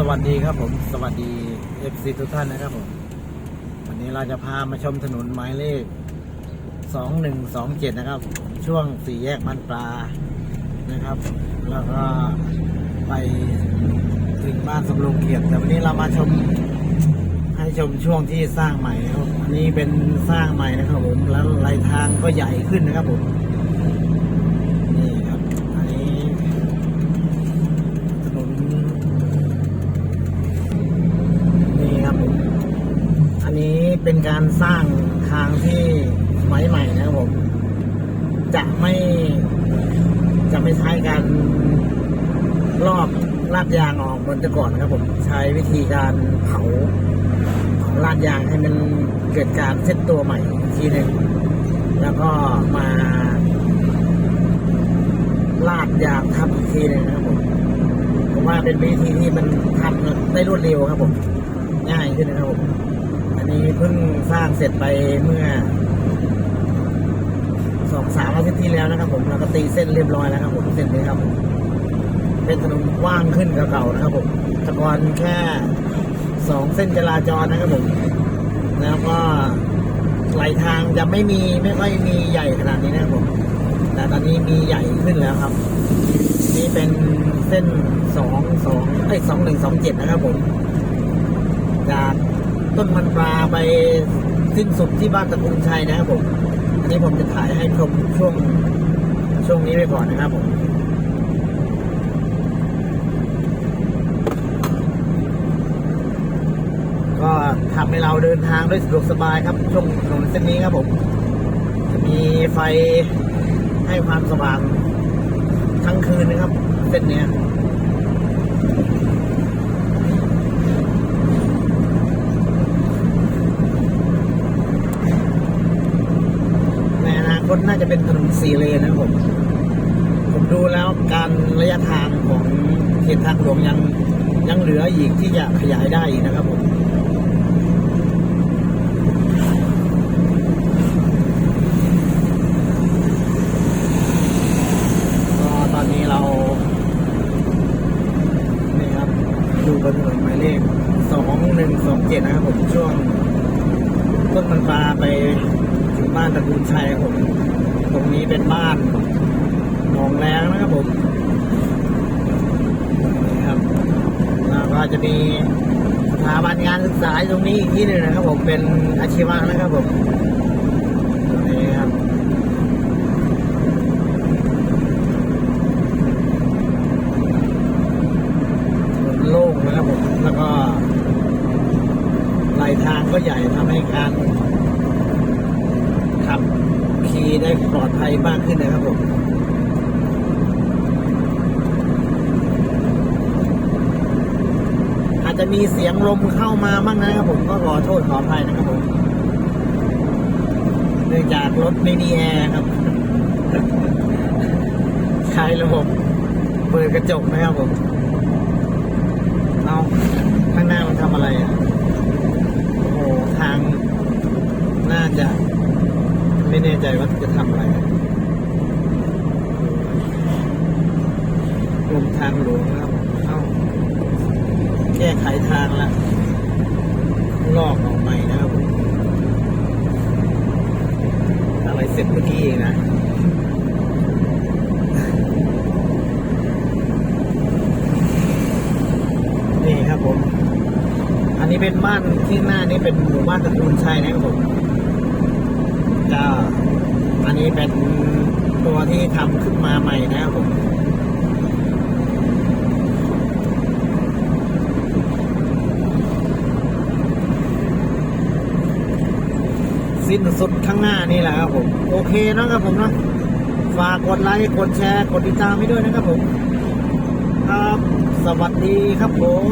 สวัสดีครับผมสวัสดีเอฟซีทุกท่านนะครับผม วันนี้เราจะพามาชมถนนหมายเลข 2127 นะครับ ช่วงสี่แยกมันปลานะครับ แล้วก็ไปถึงบ้านสำโรงเกียรติแต่วันนี้เรามาชมให้ชมช่วงที่สร้างใหม่นะครับอันนี้เป็นสร้างใหม่นะครับผมแล้วลายทางก็ใหญ่ขึ้นนะครับผม เป็นการสร้างทางที่ใหม่นะครับผม จะไม่จะไม่ใช้การลอกลาดยางออกเหมือนแต่ก่อนนะครับ ผมใช้วิธีการเผาเผาลาดยางให้มันเกิดการเซตตัวใหม่ทีหนึ่งแล้วก็มา ลาดยางทับอีกทีหนึ่งนะครับผมผมว่าเป็นวิธีที่มันทำได้รวดเร็วครับผม ง่ายขึ้นนะครับผม นี้เพิ่งสร้างเสร็จไปเมื่อสองสามอาทิตย์ที่แล้วนะครับ ผมแล้วก็ตีเส้นเรียบร้อยแล้วครับ ผมเส้นนี้ครับเป็นถนนกว้างขึ้นกว่าเก่านะครับผมต่ก่อนแค่สองเส้นจราจรนะครับผมแล้วก็ไหลทางจะไม่มีไม่ค่อยมีใหญ่ขนาดนี้นะครับผมแต่ตอนนี้มีใหญ่ขึ้นแล้วครับ นี่เป็นเส้นสองสองไอ้สองหนึ่งสองเจ็ดนะครับผมจาก ต้นมันปลาไปสิ้นสุดที่บ้านตะกุงชัยนะครับผมอันนี้ผมจะถ่ายให้ชมช่วงช่วงนี้ไปก่อนนะครับผมก็ทำให้เราเดินทางด้วยสะดวกสบายครับ ช่วงถนนเส้นนี้ครับผม จะมีไฟให้ความสว่างทั้งคืนนะครับ เส้นเนี้ย ในอนา คตน่าจะเป็นถนนสี่เลนนะครับผม ผมดูแล้วการระยะทางของเขตทางหลวงยังยังเหลืออีกที่จะขยายได้อีกนะครับผมก็ตอนนี้เรานี่ครับดูบนถนนหมายเลขสองหนึ่งสองเจ็ดนะครับผมช่วงต้นมันปลาไป บ้านตระกูลชัยครับผมตรงนี้เป็นบ้านหนองแรงนะครับผมนี่ครับแล้วก็จะมีสถาบันงานศึกษาตรงนี้อีกที่หนึ่งนะครับ ผมเป็นอาชีวะนะครับผมนี่ครับโล่งนะครับผมแล้วก็ไหลทางก็ใหญ่ทำให้การีได้ปลอดภัยมากขึ้นนะครับผมอาจจะมีเสียงลมเข้ามาบ้างนะครับผมก็ขอโทษขออภัยนะครับผมเนื่องจากรถไม่มีแอร์ครับใช้ระบบเปิดกระจกนะครับผมเอาข้างหน้ามันทำอะไรอะ โอ้โห ทางน่าจะ ไม่แน่ใจว่าจะทำอะไรกร มทางหลวงครับเข้าแก้ไขทางละลอกออกใหม่นะครับอะไรเสร็จเมื่อกี้เองนะนี่ครับผม อันนี้เป็นบ้านที่หน้านี้เป็นหมู่บ้านตระกูลชัยนะครับผมก็อันนี้เป็นตัวที่ทำขึ้นมาใหม่นะครับผม สิ้นสุดข้างหน้านี่แหละครับผม โอเคนะครับผมนะฝากกดไลค์กดแชร์กดติดตามให้ด้วยนะครับผม ครับ สวัสดีครับผม